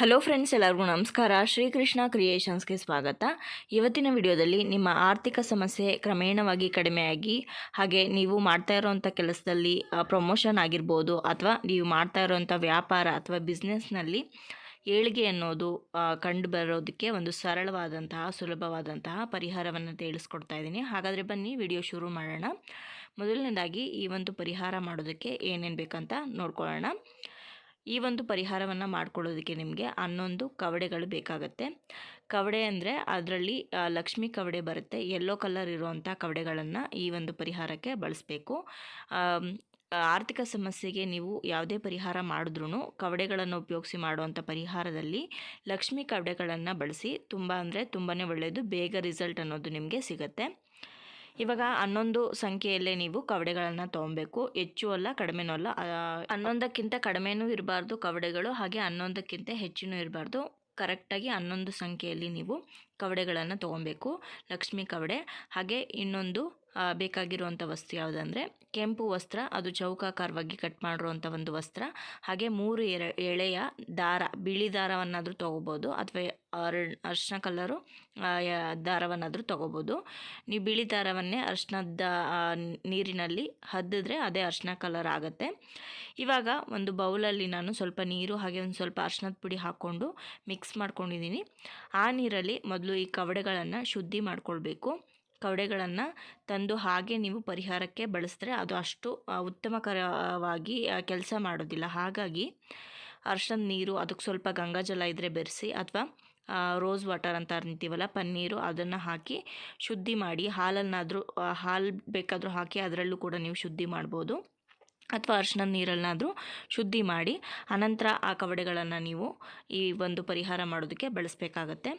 Hello friends, ಎಲ್ಲರಿಗೂ ನಮಸ್ಕಾರ. ಶ್ರೀಕೃಷ್ಣ ಕ್ರಿಯೇಷನ್ಸ್ಗೆ ಸ್ವಾಗತ. ಇವತ್ತಿನ ವಿಡಿಯೋದಲ್ಲಿ ನಿಮ್ಮ ಆರ್ಥಿಕ ಸಮಸ್ಯೆ ಕ್ರಮೇಣವಾಗಿ ಕಡಿಮೆಯಾಗಿ, ಹಾಗೆ ನೀವು ಮಾಡ್ತಾ ಇರೋವಂಥ ಕೆಲಸದಲ್ಲಿ ಪ್ರಮೋಷನ್ ಆಗಿರ್ಬೋದು ಅಥವಾ ನೀವು ಮಾಡ್ತಾ ಇರೋವಂಥ ವ್ಯಾಪಾರ ಅಥವಾ ಬಿಸ್ನೆಸ್ನಲ್ಲಿ ಏಳಿಗೆ ಅನ್ನೋದು ಕಂಡು ಬರೋದಕ್ಕೆ ಒಂದು ಸರಳವಾದಂತಹ, ಸುಲಭವಾದಂತಹ ಪರಿಹಾರವನ್ನು ತಿಳಿಸ್ಕೊಡ್ತಾ ಇದ್ದೀನಿ. ಹಾಗಾದರೆ ಬನ್ನಿ, ವಿಡಿಯೋ ಶುರು ಮಾಡೋಣ. ಮೊದಲನೇದಾಗಿ ಈ ಒಂದು ಪರಿಹಾರ ಮಾಡೋದಕ್ಕೆ ಏನೇನು ಬೇಕಂತ ನೋಡ್ಕೊಳ್ಳೋಣ. ಈ ಒಂದು ಪರಿಹಾರವನ್ನು ಮಾಡ್ಕೊಳ್ಳೋದಕ್ಕೆ ನಿಮಗೆ ಹನ್ನೊಂದು ಕವಡೆಗಳು ಬೇಕಾಗತ್ತೆ. ಕವಡೆ ಅಂದರೆ ಅದರಲ್ಲಿ ಲಕ್ಷ್ಮಿ ಕವಡೆ ಬರುತ್ತೆ. ಯೆಲ್ಲೋ ಕಲರ್ ಇರುವಂಥ ಕವಡೆಗಳನ್ನು ಈ ಒಂದು ಪರಿಹಾರಕ್ಕೆ ಬಳಸಬೇಕು. ಆರ್ಥಿಕ ಸಮಸ್ಯೆಗೆ ನೀವು ಯಾವುದೇ ಪರಿಹಾರ ಮಾಡಿದ್ರೂ ಕವಡೆಗಳನ್ನು ಉಪಯೋಗಿಸಿ ಮಾಡುವಂಥ ಪರಿಹಾರದಲ್ಲಿ ಲಕ್ಷ್ಮಿ ಕವಡೆಗಳನ್ನು ಬಳಸಿ ತುಂಬ ಅಂದರೆ ತುಂಬಾ ಒಳ್ಳೆಯದು ಬೇಗ ರಿಸಲ್ಟ್ ಅನ್ನೋದು ನಿಮಗೆ ಸಿಗುತ್ತೆ. ಇವಾಗ ಹನ್ನೊಂದು ಸಂಖ್ಯೆಯಲ್ಲೇ ನೀವು ಕವಡೆಗಳನ್ನು ತೊಗೊಬೇಕು. ಹೆಚ್ಚು ಅಲ್ಲ, ಕಡಿಮೆನೂ ಅಲ್ಲ. ಹನ್ನೊಂದಕ್ಕಿಂತ ಕಡಿಮೆನೂ ಇರಬಾರ್ದು ಕವಡೆಗಳು, ಹಾಗೆ ಹನ್ನೊಂದಕ್ಕಿಂತ ಹೆಚ್ಚಿನೂ ಇರಬಾರ್ದು. ಕರೆಕ್ಟಾಗಿ ಹನ್ನೊಂದು ಸಂಖ್ಯೆಯಲ್ಲಿ ನೀವು ಕವಡೆಗಳನ್ನು ತೊಗೊಬೇಕು. ಲಕ್ಷ್ಮಿ ಕವಡೆ, ಹಾಗೆ ಇನ್ನೊಂದು ಬೇಕಾಗಿರುವಂಥ ವಸ್ತು ಯಾವುದಂದರೆ ಕೆಂಪು ವಸ್ತ್ರ, ಅದು ಚೌಕಾಕಾರವಾಗಿ ಕಟ್ ಮಾಡಿರುವಂಥ ಒಂದು ವಸ್ತ್ರ, ಹಾಗೆ ಮೂರು ಎರೆ, ಎಳೆಯ ದಾರ, ಬಿಳಿ ದಾರವನ್ನಾದರೂ ತೊಗೋಬೋದು, ಅಥವಾ ಅರ್ ಅರ್ಶಿನ ಕಲರು ದಾರವನ್ನಾದರೂ ತೊಗೋಬೋದು. ನೀವು ಬಿಳಿ ದಾರವನ್ನೇ ಅರ್ಶಿನದ ನೀರಿನಲ್ಲಿ ಹದ್ದಿದ್ರೆ ಅದೇ ಅರ್ಶಿನ ಕಲರ್ ಆಗುತ್ತೆ. ಇವಾಗ ಒಂದು ಬೌಲಲ್ಲಿ ನಾನು ಸ್ವಲ್ಪ ನೀರು, ಹಾಗೆ ಒಂದು ಸ್ವಲ್ಪ ಅರ್ಶಿನದ ಪುಡಿ ಹಾಕ್ಕೊಂಡು ಮಿಕ್ಸ್ ಮಾಡ್ಕೊಂಡಿದ್ದೀನಿ. ಆ ನೀರಲ್ಲಿ ಮೊದಲು ಈ ಕವಡೆಗಳನ್ನು ಶುದ್ಧಿ ಮಾಡ್ಕೊಳ್ಬೇಕು. ಕವಡೆಗಳನ್ನು ತಂದು ಹಾಗೆ ನೀವು ಪರಿಹಾರಕ್ಕೆ ಬಳಸಿದ್ರೆ ಅದು ಅಷ್ಟು ಉತ್ತಮಕರವಾಗಿ ಕೆಲಸ ಮಾಡೋದಿಲ್ಲ. ಹಾಗಾಗಿ ಅರ್ಶನ ನೀರು, ಅದಕ್ಕೆ ಸ್ವಲ್ಪ ಗಂಗಾಜಲ ಇದ್ದರೆ ಬೆರೆಸಿ ಅಥವಾ ರೋಸ್ ವಾಟರ್ ಅಂತ ಅಂತೀವಲ್ಲ ಪನ್ನೀರು ಅದನ್ನು ಹಾಕಿ ಶುದ್ಧಿ ಮಾಡಿ ಹಾಲನ್ನಾದರೂ ಹಾಲು ಬೇಕಾದರೂ ಹಾಕಿ ಅದರಲ್ಲೂ ಕೂಡ ನೀವು ಶುದ್ಧಿ ಮಾಡ್ಬೋದು. ಅಥವಾ ಅರ್ಶಿನದ ನೀರನ್ನಾದರೂ ಶುದ್ಧಿ ಮಾಡಿ, ಅನಂತರ ಆ ಕವಡೆಗಳನ್ನು ನೀವು ಈ ಒಂದು ಪರಿಹಾರ ಮಾಡೋದಕ್ಕೆ ಬಳಸಬೇಕಾಗತ್ತೆ.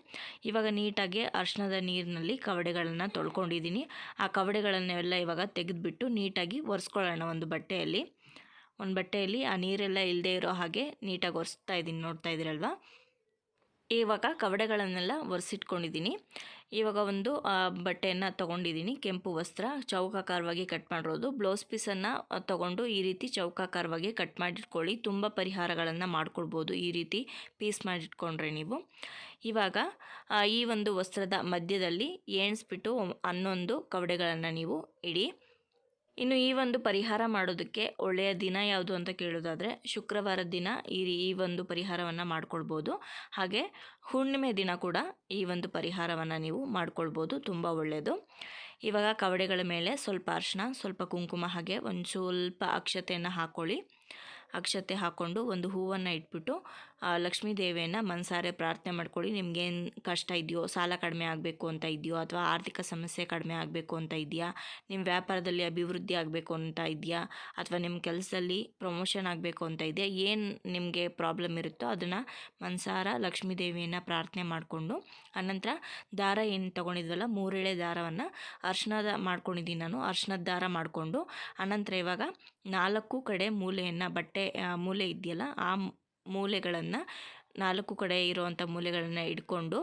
ಇವಾಗ ನೀಟಾಗಿ ಅರ್ಶಿನದ ನೀರಿನಲ್ಲಿ ಕವಡೆಗಳನ್ನು ತೊಳ್ಕೊಂಡಿದ್ದೀನಿ. ಆ ಕವಡೆಗಳನ್ನೆಲ್ಲ ಇವಾಗ ತೆಗೆದುಬಿಟ್ಟು ನೀಟಾಗಿ ಒರೆಸ್ಕೊಳ್ಳೋಣ ಒಂದು ಬಟ್ಟೆಯಲ್ಲಿ. ಒಂದು ಬಟ್ಟೆಯಲ್ಲಿ ಆ ನೀರೆಲ್ಲ ಇಲ್ಲದೆ ಇರೋ ಹಾಗೆ ನೀಟಾಗಿ ಒರೆಸ್ತಾ ಇದ್ದೀನಿ, ನೋಡ್ತಾ ಇದ್ದೀರಲ್ವಾ? ಇವಾಗ ಕವಡೆಗಳನ್ನೆಲ್ಲ ಒರೆಸಿಟ್ಕೊಂಡಿದ್ದೀನಿ. ಇವಾಗ ಒಂದು ಬಟ್ಟೆಯನ್ನು ತೊಗೊಂಡಿದ್ದೀನಿ. ಕೆಂಪು ವಸ್ತ್ರ, ಚೌಕಾಕಾರವಾಗಿ ಕಟ್ ಮಾಡಿರೋದು. ಬ್ಲೌಸ್ ಪೀಸನ್ನು ತೊಗೊಂಡು ಈ ರೀತಿ ಚೌಕಾಕಾರವಾಗಿ ಕಟ್ ಮಾಡಿಟ್ಕೊಳ್ಳಿ. ತುಂಬ ಪರಿಹಾರಗಳನ್ನು ಮಾಡ್ಕೊಳ್ಬೋದು ಈ ರೀತಿ ಪೀಸ್ ಮಾಡಿಟ್ಕೊಂಡ್ರೆ ನೀವು. ಇವಾಗ ಈ ಒಂದು ವಸ್ತ್ರದ ಮಧ್ಯದಲ್ಲಿ ಏಣಿಸ್ಬಿಟ್ಟು ಹನ್ನೊಂದು ಕವಡೆಗಳನ್ನು ನೀವು ಇಡಿ. ಇನ್ನು ಈ ಒಂದು ಪರಿಹಾರ ಮಾಡೋದಕ್ಕೆ ಒಳ್ಳೆಯ ದಿನ ಯಾವುದು ಅಂತ ಕೇಳೋದಾದರೆ ಶುಕ್ರವಾರದ ದಿನ ಈ ಈ ಒಂದು ಪರಿಹಾರವನ್ನು ಮಾಡ್ಕೊಳ್ಬೋದು. ಹಾಗೆ ಹುಣ್ಣಿಮೆ ದಿನ ಕೂಡ ಈ ಒಂದು ಪರಿಹಾರವನ್ನು ನೀವು ಮಾಡ್ಕೊಳ್ಬೋದು, ತುಂಬ ಒಳ್ಳೆಯದು ಇವಾಗ ಕವಡೆಗಳ ಮೇಲೆ ಸ್ವಲ್ಪ ಅರ್ಶಿನ, ಸ್ವಲ್ಪ ಕುಂಕುಮ ಹಾಗೆ ಒಂದು ಸ್ವಲ್ಪ ಅಕ್ಷತೆಯನ್ನು ಹಾಕ್ಕೊಳ್ಳಿ ಅಕ್ಷತೆ ಹಾಕ್ಕೊಂಡು ಒಂದು ಹೂವನ್ನು ಇಟ್ಬಿಟ್ಟು ಲಕ್ಷ್ಮೀ ದೇವಿಯನ್ನು ಮನಸಾರೆ ಪ್ರಾರ್ಥನೆ ಮಾಡ್ಕೊಳ್ಳಿ. ನಿಮಗೇನು ಕಷ್ಟ ಇದೆಯೋ, ಸಾಲ ಕಡಿಮೆ ಆಗಬೇಕು ಅಂತ ಇದೆಯೋ, ಅಥವಾ ಆರ್ಥಿಕ ಸಮಸ್ಯೆ ಕಡಿಮೆ ಆಗಬೇಕು ಅಂತ ಇದೆಯಾ ನಿಮ್ಮ ವ್ಯಾಪಾರದಲ್ಲಿ ಅಭಿವೃದ್ಧಿ ಆಗಬೇಕು ಅಂತ ಇದೆಯಾ, ಅಥವಾ ನಿಮ್ಮ ಕೆಲಸದಲ್ಲಿ ಪ್ರಮೋಷನ್ ಆಗಬೇಕು ಅಂತ ಇದೆಯಾ, ಏನು ನಿಮಗೆ ಪ್ರಾಬ್ಲಮ್ ಇರುತ್ತೋ ಅದನ್ನು ಮನಸಾರ ಲಕ್ಷ್ಮೀ ದೇವಿಯನ್ನು ಪ್ರಾರ್ಥನೆ ಮಾಡಿಕೊಂಡು ಆನಂತರ ದಾರ ಏನು ತೊಗೊಂಡಿದ್ವಲ್ಲ, ಮೂರೆಳೆ ದಾರವನ್ನು ಅರ್ಶನದ ಮಾಡ್ಕೊಂಡಿದ್ದೀನಿ ನಾನು, ಅರ್ಶನದ ದಾರ ಮಾಡಿಕೊಂಡು ಆನಂತರ ಇವಾಗ ನಾಲ್ಕು ಕಡೆ ಮೂಲೆಯನ್ನು ಬಟ್ಟೆ ಮೂಲೆ ಇದೆಯಲ್ಲ, ಆ ಮೂಲೆಗಳನ್ನು ನಾಲ್ಕು ಕಡೆ ಇರುವಂಥ ಮೂಲೆಗಳನ್ನು ಇಟ್ಕೊಂಡು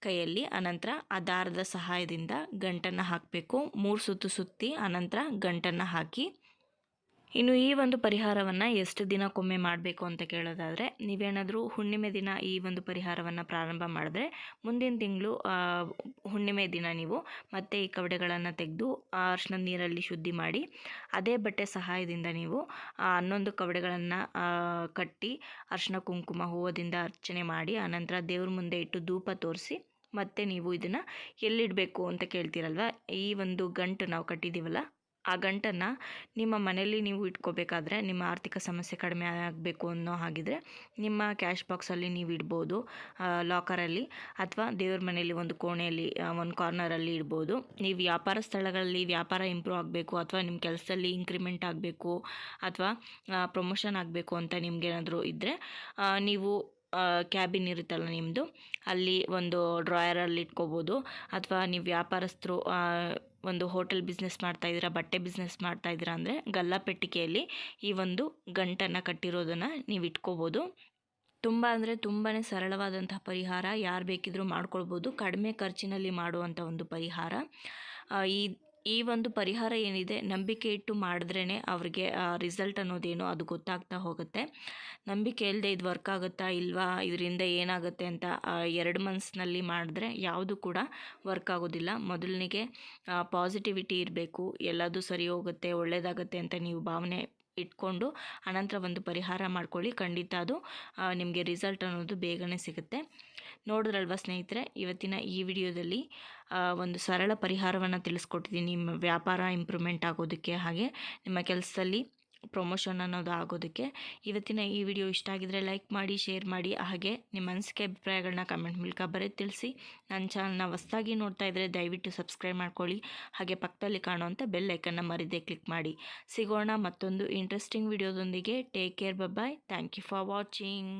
ಕೈಯಲ್ಲಿ ಅನಂತರ ಆ ದಾರದ ಸಹಾಯದಿಂದ ಗಂಟನ್ನು ಹಾಕಬೇಕು. ಮೂರು ಸುತ್ತು ಸುತ್ತಿ ಅನಂತರ ಗಂಟನ್ನು ಹಾಕಿ ಇನ್ನು ಈ ಒಂದು ಪರಿಹಾರವನ್ನು ಎಷ್ಟು ದಿನಕ್ಕೊಮ್ಮೆ ಮಾಡಬೇಕು ಅಂತ ಕೇಳೋದಾದರೆ, ನೀವೇನಾದರೂ ಹುಣ್ಣಿಮೆ ದಿನ ಈ ಒಂದು ಪರಿಹಾರವನ್ನು ಪ್ರಾರಂಭ ಮಾಡಿದ್ರೆ, ಮುಂದಿನ ತಿಂಗಳು ಹುಣ್ಣಿಮೆ ದಿನ ನೀವು ಮತ್ತೆ ಈ ಕವಡೆಗಳನ್ನು ತೆಗೆದು ಅರ್ಶನ ನೀರಲ್ಲಿ ಶುದ್ಧಿ ಮಾಡಿ, ಅದೇ ಬಟ್ಟೆ ಸಹಾಯದಿಂದ ನೀವು ಹನ್ನೊಂದು ಕವಡೆಗಳನ್ನು ಕಟ್ಟಿ ಅರ್ಶನ ಕುಂಕುಮ ಹೂವದಿಂದ ಅರ್ಚನೆ ಮಾಡಿ ಆನಂತರ ದೇವ್ರ ಮುಂದೆ ಇಟ್ಟು ಧೂಪ ತೋರಿಸಿ ಮತ್ತೆ ನೀವು ಇದನ್ನು ಎಲ್ಲಿಡಬೇಕು ಅಂತ ಕೇಳ್ತೀರಲ್ವ? ಈ ಒಂದು ಗಂಟು ನಾವು ಕಟ್ಟಿದ್ದೀವಲ್ಲ ಆ ಗಂಟನ್ನು ನಿಮ್ಮ ಮನೆಯಲ್ಲಿ ನೀವು ಇಟ್ಕೋಬೇಕಾದ್ರೆ ನಿಮ್ಮ ಆರ್ಥಿಕ ಸಮಸ್ಯೆ ಕಡಿಮೆ ಆಗಬೇಕು ಅನ್ನೋ ಹಾಗಿದ್ರೆ ನಿಮ್ಮ ಕ್ಯಾಶ್ ಬಾಕ್ಸಲ್ಲಿ ನೀವು ಇಡ್ಬೋದು ಲಾಕರಲ್ಲಿ ಅಥವಾ ದೇವ್ರ ಮನೆಯಲ್ಲಿ ಒಂದು ಕೋಣೆಯಲ್ಲಿ ಒಂದು ಕಾರ್ನರಲ್ಲಿ ಇಡ್ಬೋದು. ನೀವು ವ್ಯಾಪಾರ ಸ್ಥಳಗಳಲ್ಲಿ ವ್ಯಾಪಾರ ಇಂಪ್ರೂವ್ ಆಗಬೇಕು ಅಥವಾ ನಿಮ್ಮ ಕೆಲಸದಲ್ಲಿ ಇನ್ಕ್ರಿಮೆಂಟ್ ಆಗಬೇಕು ಅಥವಾ ಪ್ರಮೋಷನ್ ಆಗಬೇಕು ಅಂತ ನಿಮಗೇನಾದರೂ ಇದ್ದರೆ ನೀವು ಕ್ಯಾಬಿನ್ ಇರುತ್ತಲ್ಲ ನಿಮ್ಮದು ಅಲ್ಲಿ ಒಂದು ಡ್ರಾಯರಲ್ಲಿ ಇಟ್ಕೋಬೋದು ಅಥವಾ ನೀವು ವ್ಯಾಪಾರಸ್ಥರು ಒಂದು ಹೋಟೆಲ್ ಬಿಸ್ನೆಸ್ ಮಾಡ್ತಾ ಇದ್ದೀರಾ, ಬಟ್ಟೆ ಬಿಸ್ನೆಸ್ ಮಾಡ್ತಾ ಇದ್ದೀರಾ ಅಂದರೆ ಗಲ್ಲಾಪೆಟ್ಟಿಗೆಯಲ್ಲಿ ಈ ಒಂದು ಗಂಟನ್ನು ಕಟ್ಟಿರೋದನ್ನು ನೀವು ಇಟ್ಕೋಬೋದು. ತುಂಬ ಅಂದರೆ ತುಂಬಾ ಸರಳವಾದಂಥ ಪರಿಹಾರ, ಯಾರು ಬೇಕಿದ್ರೂ ಮಾಡ್ಕೊಳ್ಬೋದು. ಕಡಿಮೆ ಖರ್ಚಿನಲ್ಲಿ ಮಾಡುವಂಥ ಒಂದು ಪರಿಹಾರ. ಈ ಈ ಒಂದು ಪರಿಹಾರ ಏನಿದೆ, ನಂಬಿಕೆ ಇಟ್ಟು ಮಾಡಿದ್ರೇ ಅವ್ರಿಗೆ ರಿಸಲ್ಟ್ ಅನ್ನೋದೇನು ಅದು ಗೊತ್ತಾಗ್ತಾ ಹೋಗುತ್ತೆ. ನಂಬಿಕೆ ಇಲ್ಲದೆ ಇದು ವರ್ಕ್ ಆಗುತ್ತಾ ಇಲ್ವಾ, ಇದರಿಂದ ಏನಾಗುತ್ತೆ ಅಂತ ಎರಡು ಮಂತ್ಸ್ನಲ್ಲಿ ಮಾಡಿದ್ರೆ ಯಾವುದು ಕೂಡ ವರ್ಕ್ ಆಗೋದಿಲ್ಲ. ಮೊದಲನಿಗೆ ಪಾಸಿಟಿವಿಟಿ ಇರಬೇಕು, ಎಲ್ಲದೂ ಸರಿ ಹೋಗುತ್ತೆ ಒಳ್ಳೆಯದಾಗುತ್ತೆ ಅಂತ ನೀವು ಭಾವನೆ ಇಟ್ಕೊಂಡು ಅನಂತರ ಒಂದು ಪರಿಹಾರ ಮಾಡ್ಕೊಳ್ಳಿ. ಖಂಡಿತ ಅದು ನಿಮಗೆ ರಿಸಲ್ಟ್ ಅನ್ನೋದು ಬೇಗನೆ ಸಿಗುತ್ತೆ. ನೋಡಿದ್ರಲ್ವ ಸ್ನೇಹಿತರೆ, ಇವತ್ತಿನ ಈ ವಿಡಿಯೋದಲ್ಲಿ ಒಂದು ಸರಳ ಪರಿಹಾರವನ್ನು ತಿಳಿಸ್ಕೊಟ್ಟಿದ್ದೀನಿ. ನಿಮ್ಮ ವ್ಯಾಪಾರ ಇಂಪ್ರೂವ್ಮೆಂಟ್ ಆಗೋದಕ್ಕೆ ಹಾಗೆ, ನಿಮ್ಮ ಕೆಲಸದಲ್ಲಿ ಪ್ರಮೋಷನ್ ಅನ್ನೋದು ಆಗೋದಕ್ಕೆ. ಇವತ್ತಿನ ಈ ವಿಡಿಯೋ ಇಷ್ಟ ಆಗಿದ್ರೆ ಲೈಕ್ ಮಾಡಿ ಶೇರ್ ಮಾಡಿ. ಹಾಗೆ ನಿಮ್ಮ ಅನಿಸಿಕೆ ಅಭಿಪ್ರಾಯಗಳನ್ನ ಕಮೆಂಟ್ ಮೂಲಕ ಬರೆದು ತಿಳಿಸಿ. ನನ್ನ ಚಾನಲ್ನ ಹೊಸ್ದಾಗಿ ನೋಡ್ತಾ ಇದ್ದರೆ ದಯವಿಟ್ಟು ಸಬ್ಸ್ಕ್ರೈಬ್ ಮಾಡ್ಕೊಳ್ಳಿ. ಹಾಗೆ ಪಕ್ಕದಲ್ಲಿ ಕಾಣುವಂಥ ಬೆಲ್ ಐಕನ್ನ ಮರಿದೆ ಕ್ಲಿಕ್ ಮಾಡಿ. ಸಿಗೋಣ ಮತ್ತೊಂದು interesting ವಿಡಿಯೋದೊಂದಿಗೆ take care bye thank you for watching